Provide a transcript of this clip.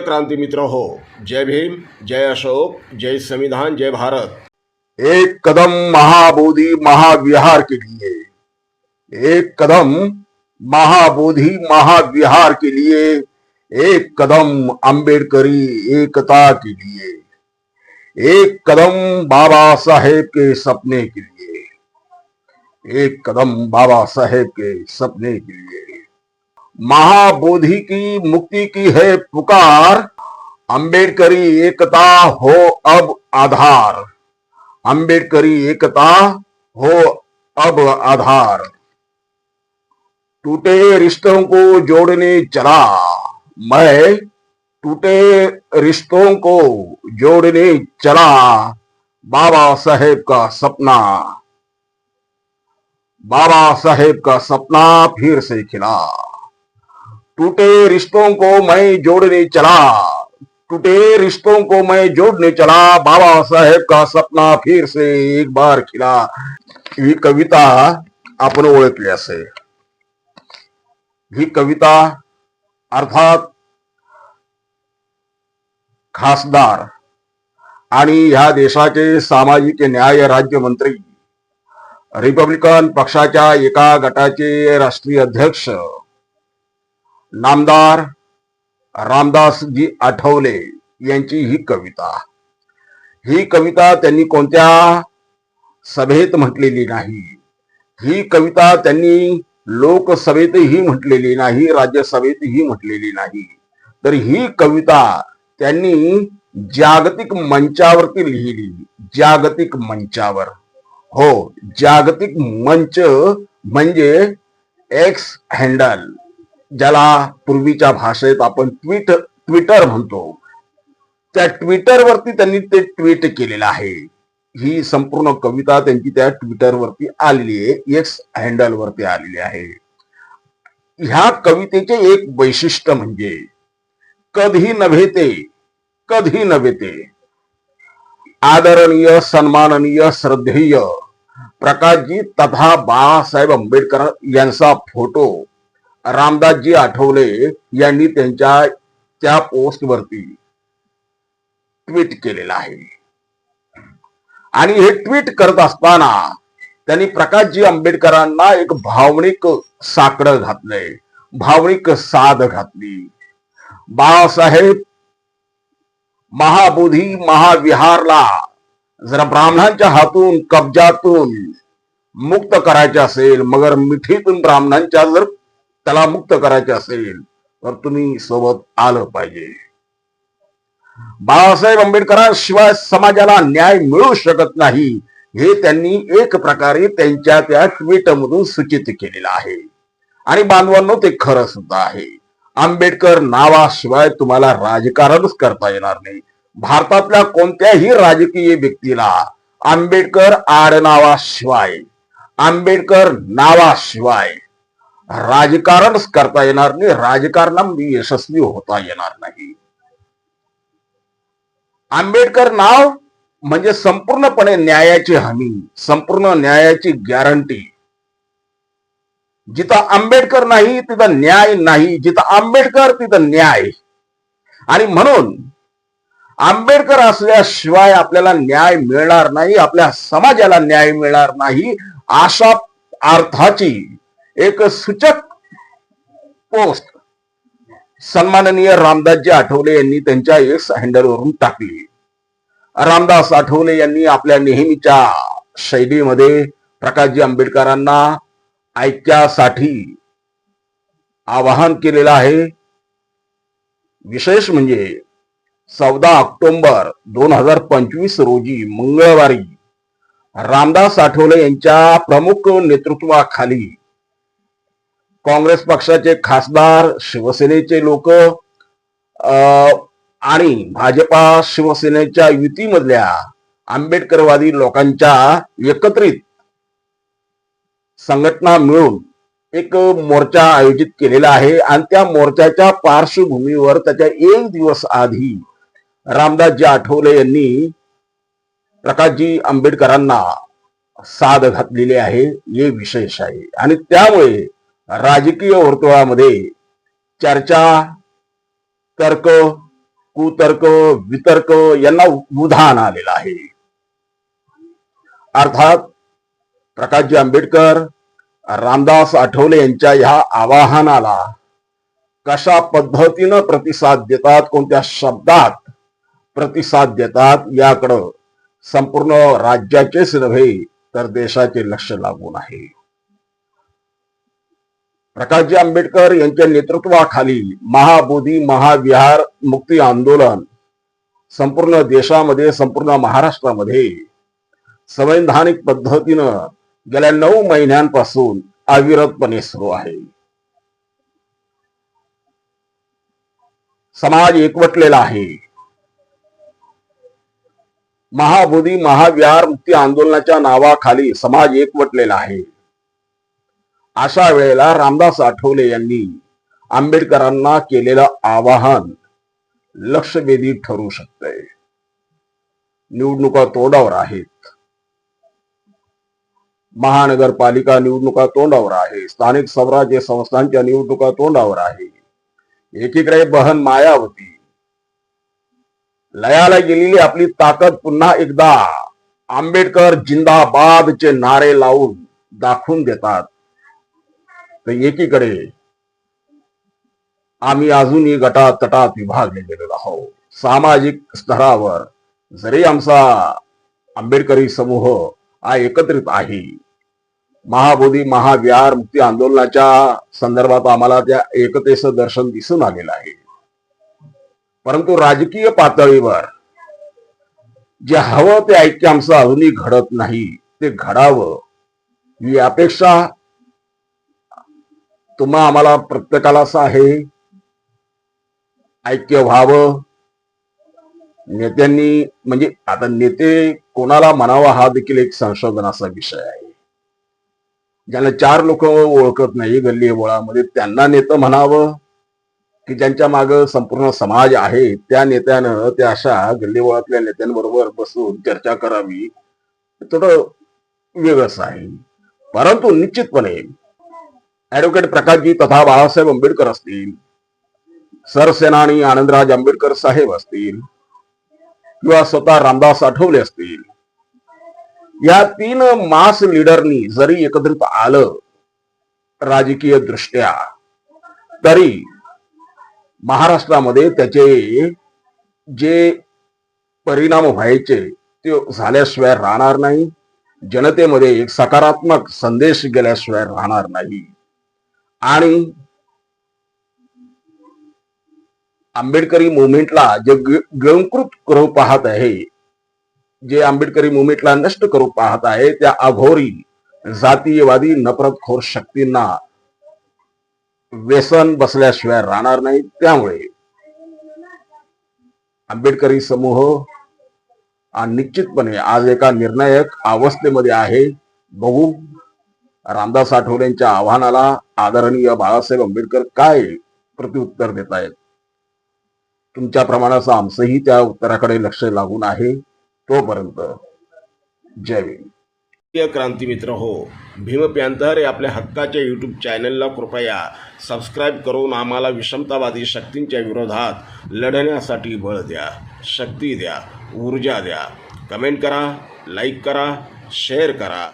क्रांती मित्र हो, जय भीम, जय अशोक, जय संविधान, जय भारत। एक कदम महाबोधि महाविहार के लिए, एक कदम महाबोधि महाविहार के लिए, एक कदम अंबेडकरी एकता के लिए, एक कदम बाबा साहेब के सपने के लिए, एक कदम बाबा साहेब के सपने के लिए। महाबोधि की मुक्ति की है पुकार। अंबेडकरी एकता हो अब आधार। अंबेडकरी एकता हो अब आधार। टूटे रिश्तों को जोड़ने चला। मैं टूटे रिश्तों को जोड़ने चला। बाबा साहेब का सपना। बाबा साहेब का सपना फिर से खिला। टूटे रिश्तों को मैं जोड़ने चला। टूटे रिश्तों को मैं जोड़ने चला। बाबा साहेब का सपना फिर से एक बार खिला। ही कविता आपण ओळखली असे ही कविता अर्थात खासदार आणि ह्या देशाचे सामाजिक न्याय राज्यमंत्री रिपब्लिकन पक्षाच्या एका गटाचे राष्ट्रीय अध्यक्ष नामदार रामदासजी आठवले यांची ही कविता. ही कविता त्यांनी कोणत्या सभेत म्हटलेली नाही. ही कविता त्यांनी लोकसभेतही म्हटलेली नाही राज्यसभेतही म्हटलेली नाही. तर ही कविता त्यांनी जागतिक मंचावरती लिहिली. जागतिक मंचावर. हो जागतिक मंच म्हणजे एक्स हँडल ज्याला पूर्वीच्या भाषेत आपण ट्विट ट्विटर म्हणतो. त्या ट्विटरवरती त्यांनी ते ट्विट केलेलं आहे. ही संपूर्ण कविता त्यांची त्या ट्विटरवरती आलेली आहे. एक्स हँडल वरती आलेली आहे. ह्या कवितेचे एक वैशिष्ट्य म्हणजे कधी नव्हे ते कधी नव्हे ते आदरणीय सन्माननीय श्रद्धेय प्रकाशजी तथा बाळासाहेब आंबेडकर यांचा फोटो रामदासजी आठवले यांनी त्यांच्या त्या पोस्टवरती ट्विट केलेलं आहे. आणि हे ट्विट करत असताना त्यांनी प्रकाशजी आंबेडकरांना एक भावनिक साकडं घातलंय. भावनिक साध घातली. बाळासाहेब महाबोधी महाविहारला जर ब्राह्मणांच्या हातून कब्जातून मुक्त करायचे असेल मगर मिठीतून ब्राह्मणांच्या जर त्याला मुक्त करायचे असेल तर तुम्ही सोबत आलं पाहिजे. बाळासाहेब आंबेडकरांशिवाय समाजाला न्याय मिळू शकत नाही हे त्यांनी एक प्रकारे त्यांच्या त्या ट्विट मधून सूचित केलेलं आहे. आणि बांधवांनो ते खरं सुद्धा आहे. आंबेडकर नावाशिवाय तुम्हाला राजकारणच करता येणार नाही. भारतातल्या कोणत्याही राजकीय व्यक्तीला आंबेडकर आडनावाशिवाय आंबेडकर नावाशिवाय राजकारणच करता येणार नाही राजकारणामध्ये यशस्वी होता येणार नाही. आंबेडकर नाव म्हणजे संपूर्णपणे न्यायाची हमी संपूर्ण न्यायाची गॅरंटी जिथं आंबेडकर नाही तिथं न्याय नाही जिथं आंबेडकर तिथं न्याय. आणि म्हणून आंबेडकर असल्याशिवाय आपल्याला न्याय मिळणार नाही आपल्या समाजाला न्याय मिळणार नाही अशा अर्थाची एक सूचक पोस्ट सन्माननीय रामदासजी आठवले यांनी त्यांच्या एक्स हँडलवरून टाकली. रामदास आठवले यांनी आपल्या नेहमीच्या शैलीमध्ये प्रकाशजी आंबेडकरांना ऐक्यासाठी आवाहन केलेलं आहे. विशेष म्हणजे चौदा ऑक्टोबर दोन हजार पंचवीस रोजी मंगळवारी रामदास आठवले यांच्या प्रमुख नेतृत्वाखाली काँग्रेस पक्षाचे खासदार शिवसेनेचे लोक आणि भाजपा शिवसेनेच्या युतीमधल्या आंबेडकरवादी लोकांच्या एकत्रित संघटना मिळून एक मोर्चा आयोजित केलेला आहे. आणि त्या मोर्चाच्या पार्श्वभूमीवर त्याच्या एक दिवस आधी रामदासजी आठवले यांनी प्रकाशजी आंबेडकरांना साध घातलेली आहे. हे विशेष आहे. आणि त्यामुळे राजकीय वर्तुळामध्ये चर्चा तर्क कुतर्क वितर्क यांना उधाण आलेलं आहे. अर्थात प्रकाशजी आंबेडकर रामदास आठवले यांच्या ह्या आवाहनाला कशा पद्धतीनं प्रतिसाद देतात कोणत्या शब्दात प्रतिसाद देतात याकडं संपूर्ण राज्याचेच नव्हे तर देशाचे लक्ष लागून आहे. प्रकाशजी आंबेडकर यांच्या नेतृत्वाखाली महाबोधी महाविहार मुक्ती आंदोलन संपूर्ण देशामध्ये संपूर्ण महाराष्ट्रामध्ये संवैधानिक पद्धतीनं गेल्या नऊ महिन्यांपासून अविरतपणे सुरू आहे. समाज एकवटलेला आहे. महाबोधी महाविहार मुक्ती आंदोलनाच्या नावाखाली समाज एकवटलेला आहे. अशा वेळेला रामदास आठवले यांनी आंबेडकरांना केलेलं आवाहन लक्षवेधी ठरू शकतंय. निवडणुका तोंडावर आहेत. महानगरपालिका निवडणुका तोंडावर आहे. स्थानिक स्वराज्य संस्थांच्या निवडणुका तोंडावर आहे. एकीकडे बहन मायावती. लयाला गेलेली आपली ताकद पुन्हा एकदा आंबेडकर जिंदाबादचे नारे लावून दाखवून देतात. तर एकीकडे आम्ही अजूनही गटात तटात विभागले गेलेलो आहोत. सामाजिक स्तरावर जरी आमचा आंबेडकरी समूह हा एकत्रित आहे महाबोधी महाविहार मुक्ती आंदोलनाच्या संदर्भात आम्हाला त्या एकतेचं दर्शन दिसून आलेलं आहे. परंतु राजकीय पातळीवर जे हवं ते ऐक्य आमचं अजूनही घडत नाही ते घडावं ही अपेक्षा तुम्हा आम्हाला प्रत्येकाला असं आहे. ऐक्य व्हावं. नेत्यांनी म्हणजे आता नेते कोणाला म्हणावा हा देखील एक संशोधनाचा विषय आहे. ज्यांना चार लोक ओळखत नाही गल्ली बोळामध्ये त्यांना नेतं म्हणावं की ज्यांच्या माग संपूर्ण समाज आहे त्या नेत्यानं त्या अशा गल्लीबोळातल्या नेत्यांबरोबर बसून चर्चा करावी. थोडं वेगळंच आहे. परंतु निश्चितपणे ऍडव्होकेट प्रकाशजी तथा बाळासाहेब आंबेडकर असतील. सरसेनानी आनंदराज आंबेडकर साहेब असतील. किंवा स्वतः रामदास आठवले असतील. या तीन मास लीडरनी जरी एकत्रित आलं राजकीय दृष्ट्या तरी महाराष्ट्रामध्ये त्याचे जे परिणाम व्हायचे ते झाल्याशिवाय राहणार नाही. जनतेमध्ये एक सकारात्मक संदेश गेल्याशिवाय राहणार नाही. आणि आंबेडकरी मुवमेंटला जे ग- गिळंकृत करू पाहत आहे जे आंबेडकरी मुवमेंटला नष्ट करू पाहत आहे त्या अघोरी जातीयवादी नफरतखोर शक्तींना व्यसन बसल्याशिवाय राहणार नाही. त्यामुळे आंबेडकरी समूह निश्चितपणे आज एका निर्णायक अवस्थेमध्ये आहे. बघू रामदास आठवलेंच्या आव्हानाला आदरणीय बाळासाहेब आंबेडकर काय प्रत्युत्तर देत आहेत तुमच्या प्रमाणाचं आमचंही त्या उत्तराकडे लक्ष लागून आहे. तोपर्यंत जय क्रांती मित्र हो भीम प्यांतर या आपल्या हक्काच्या यूट्यूब चॅनलला कृपया सबस्क्राईब करून आम्हाला विषमतावादी शक्तींच्या विरोधात लढण्यासाठी बळ द्या शक्ती द्या ऊर्जा द्या. कमेंट करा लाईक करा शेअर करा.